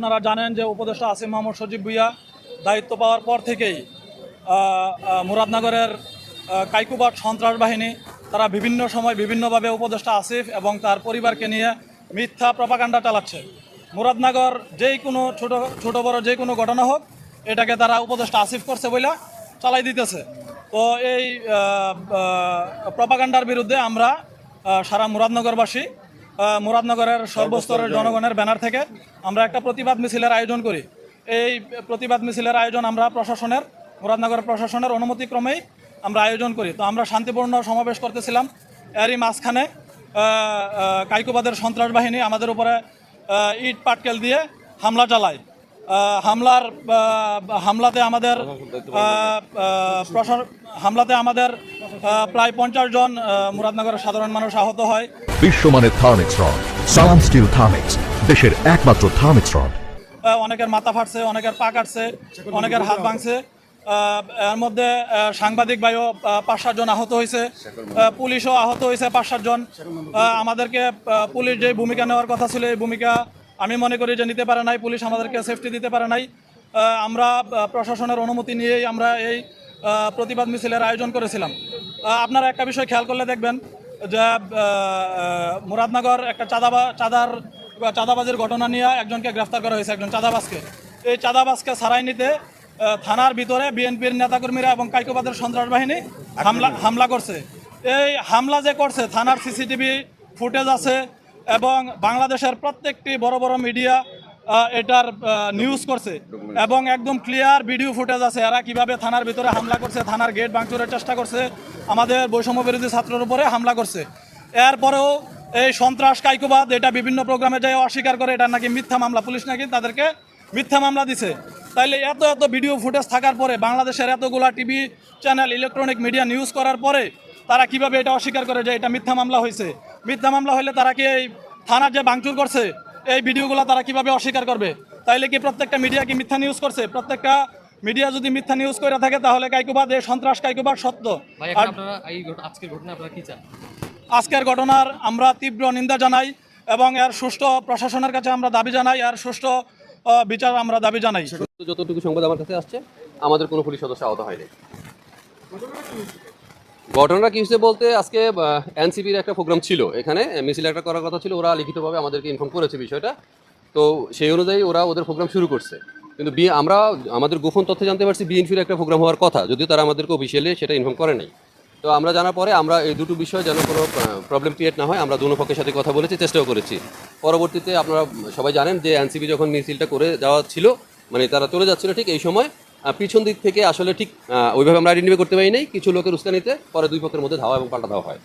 আপনারা জানেন যে উপদেষ্টা আসিম মোহাম্মদ সজীব ভুইয়া দায়িত্ব পাওয়ার পর থেকেই মুরাদনগরের কাইকুবাট সন্ত্রাস বাহিনী, তারা বিভিন্ন সময় বিভিন্নভাবে উপদেষ্টা আসিফ এবং তার পরিবারকে নিয়ে মিথ্যা প্রপাকাণ্ডা চালাচ্ছে। মুরাদনগর যেই কোনো ছোট ছোট বড় যে কোনো ঘটনা হোক, এটাকে তারা উপদেষ্টা আসিফ করছে বলে চালাই দিতেছে। তো এই প্রপাকাণ্ডার বিরুদ্ধে আমরা সারা মুরাদনগরবাসী মুরাদনগরের সর্বস্তরের জনগণের ব্যানার থেকে আমরা একটা প্রতিবাদ মিছিলের আয়োজন করি। এই প্রতিবাদ মিছিলের আয়োজন আমরা প্রশাসনের মুরাদনগর প্রশাসনের অনুমতিক্রমেই আমরা আয়োজন করি। তো আমরা শান্তিপূর্ণ সমাবেশ করতেছিলাম। এরই মাঝখানে কাইকুবাদের সন্ত্রাস বাহিনী আমাদের উপরে ইট পাটকেল দিয়ে হামলা চালায়। হামলার হামলাতে আমাদের আহ, আহ, প্রশা- হামলাতে আমাদের প্রায় পঞ্চাশ জন মুরাদনগরের সাধারণ মানুষ আহত হয়। বিশ্বমানের Thermex rod Salam steel Thermex দেশের একমাত্র থার্মিক্স রড। অনেকের মাথা ফাটছে অনেকের পা কাটছে অনেকের হাত ভাঙছে। এর মধ্যে সাংবাদিক ভাইও পাঁচ সাতজন আহত হয়েছে। পুলিশও আহত হয়েছে পাঁচ সাতজন। আহ, আমাদেরকে পুলিশ যে ভূমিকা নেওয়ার কথা ছিল এই ভূমিকা আমি মনে করি যে নিতে পারে নাই। পুলিশ আমাদেরকে সেফটি দিতে পারে নাই। আমরা প্রশাসনের অনুমতি নিয়েই আমরা এই প্রতিবাদ মিছিলের আয়োজন করেছিলাম। আপনারা একটা বিষয় খেয়াল করলে দেখবেন যে মুরাদনগর একটা চাঁদাবা চাঁদার চাঁদাবাজির ঘটনা নিয়ে একজনকে গ্রেফতার করা হয়েছে একজন চাঁদাবাজকে। এই চাঁদাবাজকে সারাই নিতে থানার ভিতরে বিএনপির নেতাকর্মীরা এবং কাইকোবাদের সন্ত্রাস বাহিনী হামলা হামলা করছে। এই হামলা যে করছে থানার সিসিটিভি ফুটেজ আছে এবং বাংলাদেশের প্রত্যেকটি বড় বড় মিডিয়া এটার নিউজ করছে। এবং একদম ক্লিয়ার ভিডিও ফুটেজ আছে। এরা কীভাবে থানার ভিতরে হামলা করছে, থানার গেট ভাঙচুরের চেষ্টা করছে, আমাদের বৈষম্য বিরোধী ছাত্রের উপরে হামলা করছে। এরপরেও এই সন্ত্রাস, কাইকুবাদ, এটা বিভিন্ন প্রোগ্রামে যায় অস্বীকার করে এটা নাকি মিথ্যা মামলা। পুলিশ নাকি তাদেরকে মিথ্যা মামলা দিছে। তাইলে এত এত ভিডিও ফুটেজ থাকার পরে, বাংলাদেশের এতগুলা TV channel electronic media news করার পরে, তারা কীভাবে এটা অস্বীকার করে যে এটা মিথ্যা মামলা হয়েছে মিথ্যা মামলা হলে তারা কি এই থানার যে ভাঙচুর করছে এই ভিডিওগুলো তারা কীভাবে অস্বীকার করবে? তাইলে কি প্রত্যেকটা মিডিয়া কি মিথ্যা নিউজ করছে? প্রত্যেকটা মিডিয়া যদি মিথ্যা নিউজ করে থাকে তাহলে কাইকুবাদ এই সন্ত্রাস কাইকুবাদ সত্য। ভাই আর এখন আপনারা এই ঘট- আজকের ঘটনা আপনারা কি চান? আজকের ঘটনার আমরা তীব্র নিন্দা জানাই এবং এর সুষ্ঠু প্রশাসনের কাছে আমরা দাবি জানাই এর সুষ্ঠু বিচার আমরা দাবি জানাই। যতটুকু সংবাদ আমার কাছে আসছে আমাদের কোনো পুলিশ সদস্য আহত হয়নি। ঘটনাটা কি হয়েছে বলতে, আজকে এনসিপির একটা প্রোগ্রাম ছিল এখানে মিছিল একটা করার কথা ছিল, ওরা লিখিতভাবে আমাদেরকে ইনফর্ম করেছে বিষয়টা। তো সেই অনুযায়ী ওরা ওদের প্রোগ্রাম শুরু করছে। কিন্তু বি, আমরা আমাদের গোপন তথ্য জানতে পারছি বিএনপির একটা প্রোগ্রাম হওয়ার কথা, যদিও তারা আমাদেরকে অফিসিয়ালি সেটা ইনফর্ম করে নাই। তো আমরা জানার পরে আমরা এই দুটো বিষয় যেন কোনো প্রবলেম ক্রিয়েট না হয়, আমরা দুনো পক্ষের সাথে কথা বলেছি, চেষ্টাও করেছি। পরবর্তীতে আপনারা সবাই জানেন যে এনসিপি যখন মিছিলটা করে যাওয়া ছিল মানে তারা চলে যাচ্ছিল ঠিক এই সময় পিছন দিক থেকে আসলে ঠিক ওইভাবে আমরা আইডেন্টিফাই করতে পারি নাই। কিছু লোকের উস্কানিতে পরে দুই পক্ষের মধ্যে ধাওয়া এবং পাল্টা ধাওয়া হয়।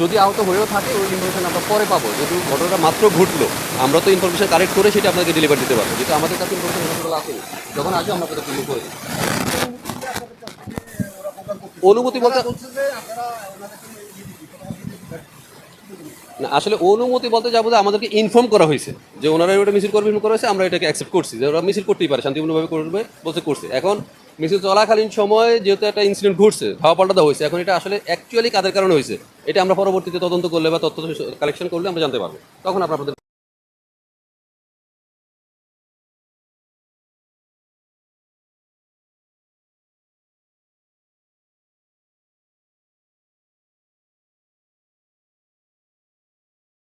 যদি আহত হয়েও থাকে ওই ইনফরমেশন আমরা পরে পাবো। যদি ঘটনাটা মাত্র ঘটলো আমরা তো ইনফরমেশন কালেক্ট করে সেটা আপনাকে ডেলিভারি দিতে পারব। যেহেতু আমাদের কাছে ইনফরমেশন আসেনি যখন আসবে আমরা করে অনুমতি বলতে না, আসলে অনুমতি বলতে যাব যে আমাদেরকে ইনফর্ম করা হয়েছে যে ওনারা ওটা মিছিল করবে করা হয়েছে, আমরা এটাকে অ্যাকসেপ্ট করছি। যে ওরা মিছিল করতেই পারে, শান্তিপূর্ণভাবে করবে বলতে করছে। এখন মিছিল চলাকালীন সময় যেহেতু একটা ইনসিডেন্ট ঘটছে ধাওয়া পাল্টাতে হয়েছে, এখন এটা আসলে অ্যাকচুয়ালি কাদের কারণে হয়েছে, এটা আমরা পরবর্তীতে তদন্ত করলে বা তথ্য কালেকশন করলে আমরা জানতে পারব। তখন আপনাদের